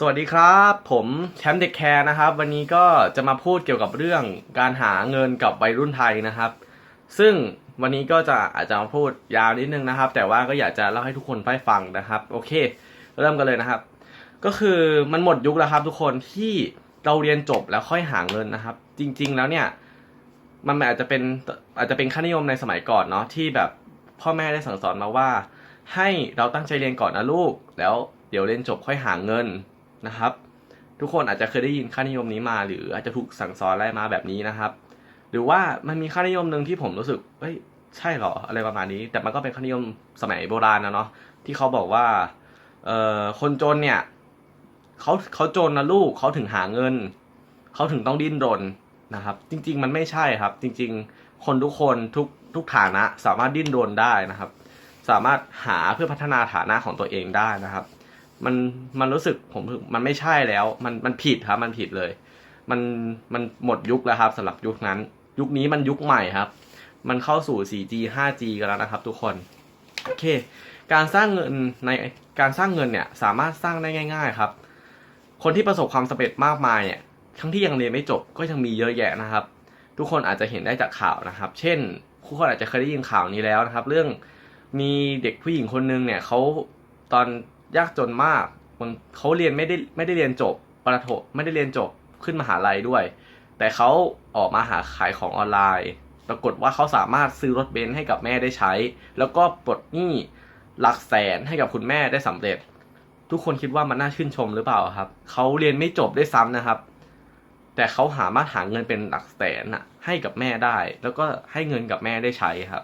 สวัสดีครับ ผมแชมป์เด็กแคร์นะครับ วันนี้ก็จะมาพูดเกี่ยวกับเรื่องการหาเงินกับวัยรุ่นไทยนะครับ ซึ่งวันนี้ก็จะอาจจะมาพูดยาวนิดนึงนะครับ แต่ว่าก็อยากจะเล่าให้ทุกคนได้ฟังนะครับ โอเค เริ่มกันเลยนะครับ ก็คือมันหมดยุคแล้วครับ ทุกคนที่เราเรียนจบแล้วค่อยหาเงินนะครับ จริง ๆ แล้วเนี่ย มันอาจจะเป็นอาจจะเป็นค่านิยมในสมัยก่อนเนาะที่แบบพ่อแม่ได้สั่งสอนมาว่า ให้เราตั้งใจเรียนก่อนนะลูก แล้วเดี๋ยวเรียนจบค่อยหาเงิน นะครับ ทุกคนอาจจะเคยได้ยินค่านิยมนี้มา หรืออาจจะถูกสั่งสอนอะไรมาแบบนี้นะครับ หรือว่ามันมีค่านิยมหนึ่งที่ผมรู้สึกเอ้ยใช่เหรออะไรประมาณนี้ แต่มันก็เป็นค่านิยมสมัยโบราณนะเนาะที่เขาบอกว่าเอ่อคนจนเนี่ยเขาเขาจนนะลูกเขาถึงหาเงินเขาถึงต้องดิ้นรนนะครับ จริง ๆ มันไม่ใช่ครับ จริง ๆ คนทุกคนทุกทุกฐานะสามารถดิ้นรนได้นะครับ สามารถหาเพื่อพัฒนาฐานะของตัวเองได้นะครับ มันมันรู้สึกผมมันไม่ใช่แล้ว มันมันผิดครับ มันผิดเลย มันมันหมดยุคแล้วครับสำหรับยุคนั้น ยุคนี้มันยุคใหม่ครับ มันเข้าสู่ 4G 5G กันแล้วนะครับ ทุกคนโอเค การสร้างเงินในการสร้างเงินเนี่ยสามารถสร้างได้ง่าย ๆ ครับ คนที่ประสบความสำเร็จมากมายเนี่ยทั้งที่ยังเรียนไม่จบก็ยังมีเยอะแยะนะครับ ทุกคนอาจจะเห็นได้จากข่าวนะครับ เช่นทุกคนอาจจะเคยได้ยินข่าวนี้แล้วนะครับ เรื่องมีเด็กผู้หญิงคนนึงเนี่ยเขาตอน ยากจนมากมันเขาเรียนไม่ได้ไม่ได้เรียนจบประถมไม่ได้เรียนจบขึ้นมหาลัยด้วย แต่เขาออกมาหาขายของออนไลน์ ปรากฏว่าเขาสามารถซื้อรถเบนซ์ให้กับแม่ได้ใช้ แล้วก็ปลดหนี้หลักแสนให้กับคุณแม่ได้สำเร็จ ทุกคนคิดว่ามันน่าชื่นชมหรือเปล่าครับเขาเรียนไม่จบได้วยซ้ำนะครับ แต่เขาสามารถหาเงินเป็นหลักแสนน่ะให้กับแม่ได้ แล้วก็ให้เงินกับแม่ได้ใช้ครับ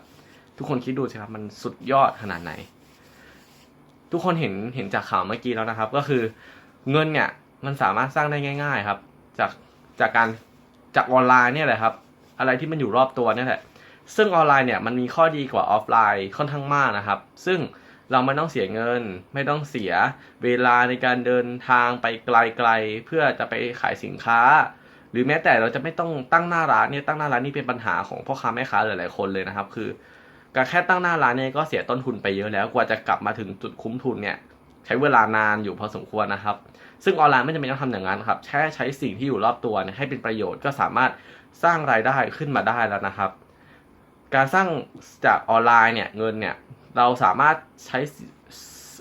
ทุกคนคิดดูสิครับมันสุดยอดขนาดไหน ทุกคนเห็นเห็นจากข่าวเมื่อกี้แล้วนะครับ ก็คือเงินเนี่ยมันสามารถสร้างได้ง่าย ๆ ครับ จากจากการจากออนไลน์เนี่ยแหละครับ อะไรที่มันอยู่รอบตัวเนี่ยแหละซึ่งออนไลน์เนี่ยมันมีข้อดีกว่าออฟไลน์ค่อนข้างมากนะครับ ซึ่งเราไม่ต้องเสียเงิน ไม่ต้องเสียเวลาในการเดินทางไปไกลๆ เพื่อจะไปขายสินค้า หรือแม้แต่เราจะไม่ต้องตั้งหน้าร้านเนี่ยตั้งหน้าร้านนี่เป็นปัญหาของพ่อค้าแม่ค้าหลายๆคนเลยนะครับ คือ การแค่ตั้งหน้าร้านเนี่ยก็เสียต้นทุนไปเยอะแล้วกว่าจะกลับมาถึงจุดคุ้มทุนเนี่ยใช้เวลานานอยู่พอสมควรนะครับ ซึ่งออนไลน์ไม่จำเป็นต้องทำอย่างนั้นครับแค่ใช้สิ่งที่อยู่รอบตัวให้เป็นประโยชน์ก็สามารถสร้างรายได้ขึ้นมาได้แล้วนะครับ การสร้างจากออนไลน์เนี่ยเงินเนี่ยเราสามารถใช้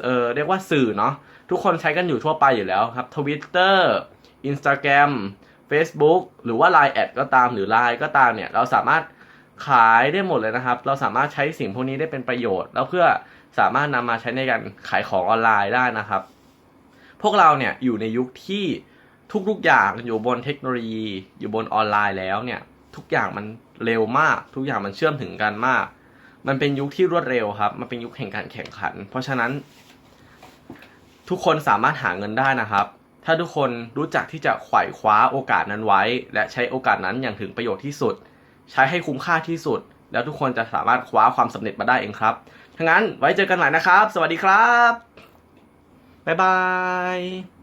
เอ่อเรียกว่าสื่อเนาะทุกคนใช้กันอยู่ทั่วไปอยู่แล้วครับ Twitter Instagram Facebook หรือว่า Line แอดก็ตามหรือ Line ก็ตามเนี่ยเราสามารถ ขายได้หมดเลยนะครับ เราสามารถใช้สิ่งพวกนี้ได้เป็นประโยชน์ แล้วเพื่อสามารถนำมาใช้ในการขายของออนไลน์ได้นะครับ พวกเราเนี่ยอยู่ในยุคที่ทุกๆอย่างอยู่บนเทคโนโลยี อยู่บนออนไลน์แล้วเนี่ย ทุกอย่างมันเร็วมาก ทุกอย่างมันเชื่อมถึงกันมาก มันเป็นยุคที่รวดเร็วครับ มันเป็นยุคแห่งการแข่งขัน เพราะฉะนั้น ทุกคนสามารถหาเงินได้นะครับ ถ้าทุกคนรู้จักที่จะไขว่คว้าโอกาสนั้นไว้ และใช้โอกาสนั้นอย่างถึงประโยชน์ที่สุด ใช้ให้คุ้มค่าที่สุด แล้วทุกคนจะสามารถคว้าความสำเร็จมาได้เองครับทั้างนั้นไว้เจอกันใหม่นะครับ สวัสดีครับ บ๊ายบาย